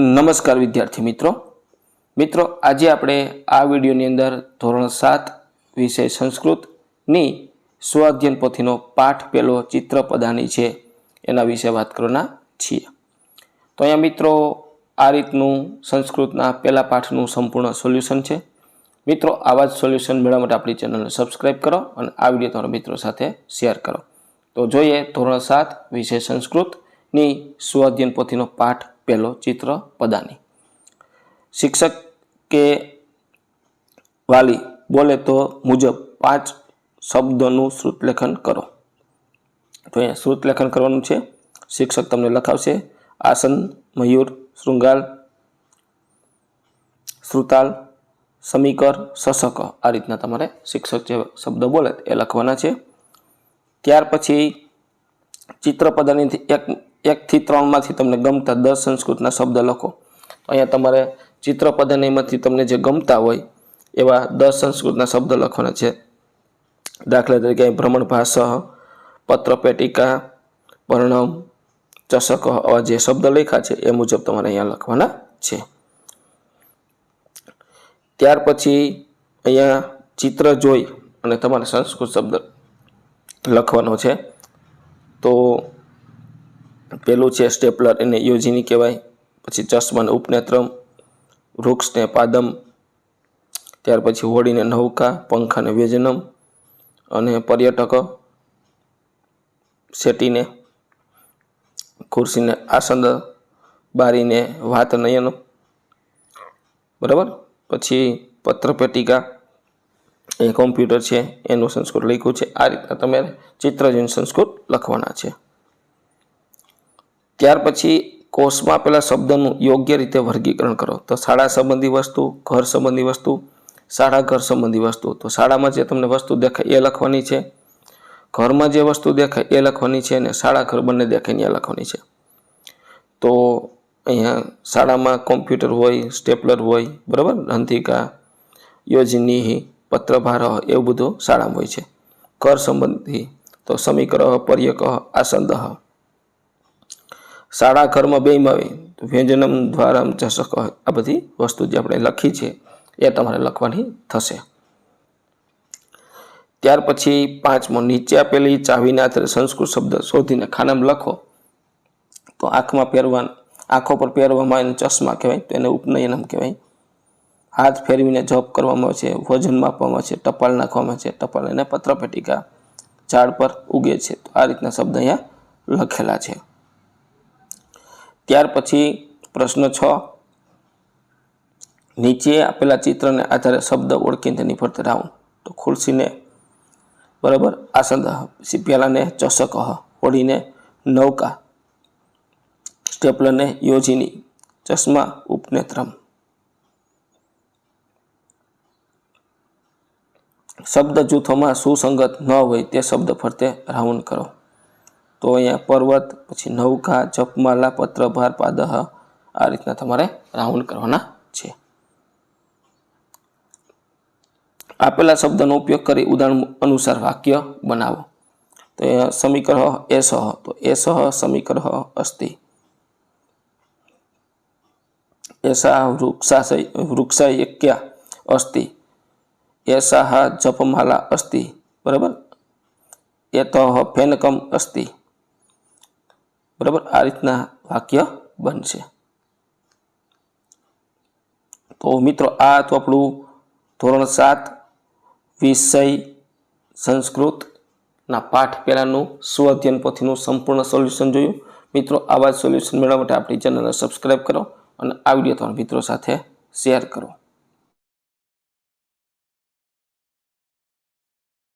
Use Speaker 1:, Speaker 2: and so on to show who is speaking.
Speaker 1: નમસ્કાર વિદ્યાર્થી મિત્રો. મિત્રો, આજે આપણે આ વિડીયોની અંદર ધોરણ સાત વિષય સંસ્કૃતની સ્વાધ્યન પોથીનો પાઠ પેલો ચિત્રપદાની છે, એના વિશે વાત કરવાના છીએ. તો અહીંયા મિત્રો, આ રીતનું સંસ્કૃતના પહેલા પાઠનું સંપૂર્ણ સોલ્યુશન છે. મિત્રો, આવા જ સોલ્યુશન મેળવવા માટે આપણી ચેનલને સબસ્ક્રાઈબ કરો અને આ વીડિયો તમારા મિત્રો સાથે શેર કરો. તો જોઈએ ધોરણ સાત વિષય સંસ્કૃતની સ્વાધ્યન પોથીનો પાઠ પહેલો ચિત્ર પદાની. શિક્ષક કે વાલી બોલે તો મુજબ પાંચ શબ્દોનું શ્રુતલેખન કરો. તો અહીંયા શ્રુતલેખન કરવાનું છે. શિક્ષક તમને લખાવશે. આસન, મયુર શૃંગાલ શ્રુતાલ, સમીકર શશક આ રીતના તમારે શિક્ષક જે શબ્દ બોલે એ લખવાના છે. ત્યાર પછી ચિત્રપદાની એક એકથી ત્રણમાંથી તમને ગમતા દસ સંસ્કૃતના શબ્દ લખો. અહીંયા તમારે ચિત્રપદાનીમાંથી તમને જે ગમતા હોય એવા દસ સંસ્કૃતના શબ્દ લખવાના છે. દાખલા તરીકે ભ્રમણ ભાષ પત્રપેટિકા, વર્ણમ ચષક આવા જે શબ્દ લખ્યા છે એ મુજબ તમારે અહીંયા લખવાના છે. ત્યાર પછી અહીંયા ચિત્ર જોઈ અને તમારે સંસ્કૃત શબ્દ લખવાનો છે. તો પેલું છે સ્ટેપલર, એને યોજીની કહેવાય. પછી ચશ્માને, ઉપનેત્રમ, વૃક્ષને પાદમ, ત્યાર પછી હોડીને નૌકા, પંખાને વ્યજનમ અને પર્યટક શેટીને, ખુરશીને આસંદ, બારીને વાત નયન. બરાબર? પછી પત્રપેટિકા એ કોમ્પ્યુટર છે, એનું સંસ્કૃત લખ્યું છે. આ રીતના તમે ચિત્ર સંસ્કૃત લખવાના છે. ત્યાર પછી કોષમાં પેલા શબ્દનું યોગ્ય રીતે વર્ગીકરણ કરો. તો શાળા સંબંધી વસ્તુ, ઘર સંબંધી વસ્તુ, શાળા ઘર સંબંધી વસ્તુ. તો શાળામાં જે તમને વસ્તુ દેખાય એ લખવાની છે. ઘરમાં જે વસ્તુ દેખાય એ લખવાની છે અને શાળા ઘર બંને દેખાય એ લખવાની છે. તો અહીંયા શાળામાં કોમ્પ્યુટર હોય, સ્ટેપલર હોય, બરાબર? રંધિકા યોજની, પત્રભાર એવું બધું શાળામાં હોય છે. ઘર સંબંધી, તો સમીકરહ પર્યકહ આસંદ. શાળા ઘરમાં બેયમાં આવે. તો વ્યંજનમ દ્વારા ચષક આ બધી વસ્તુ જે આપણે લખી છે, એ તમારે લખવાની થશે. ત્યાર પછી પાંચમો, નીચે આપેલી ચાવીના આધારે સંસ્કૃત શબ્દ શોધીને ખાનામાં લખો. તો આંખમાં પહેરવા આંખો પર પહેરવામાં એને ચશ્મા કહેવાય, તો એને ઉપનયનમ કહેવાય. હાથ ફેરવીને જપ કરવામાં આવે છે, વજન માપવામાં છે, ટપાલ નાખવામાં છે, ટપાલ એને પત્રપેટિકા ઝાડ પર ઉગે છે. તો આ રીતના શબ્દ અહીંયા લખેલા છે. ત્યાર પછી પ્રશ્ન છ. નીચે આપેલા ચિત્રને આધારે શબ્દ ઓળખીને તેની ફરતે રાઉન્ડ. તો ખુરશીને, બરાબર? આસંદ પહેલાંને ચષક હોડીને નૌકા. સ્ટેપલરને યોજીની. ચશ્મા ઉપનેત્રમ શબ્દ જૂથોમાં સુસંગત ન હોય તે શબ્દ ફરતે રાઉન્ડ કરો. તો અહીંયા પર્વત, પછી નૌકા, જપમાલા, પત્રભાર, પાદહ આ રીતના તમારે રાઉન્ડ કરવાના છે. આપેલા શબ્દનો ઉપયોગ કરી ઉદાહરણ અનુસાર વાક્ય બનાવો. તો અહીંયા સમીકરહ એસહ તો એસહ સમીકરહ અસ્તિ. એસા વૃક્ષાશય વૃક્ષાયક્યા અસ્તિ. એસા જપમાલા અસ્તિ. બરાબર? એત ફેનકમ અસ્તિ. બરાબર? આ રીતના વાક્ય બનશે. તો મિત્રો, આ તો આપણું ધોરણ સાત, વિષય સંસ્કૃતના પાઠ પહેલાંનું સ્વઅધ્યયન પોથીનું સંપૂર્ણ સોલ્યુશન જોયું. મિત્રો, આવા સોલ્યુશન મેળવવા માટે આપણી ચેનલને સબસ્ક્રાઈબ કરો અને આ વીડિયો તમારા મિત્રો સાથે શેર કરો.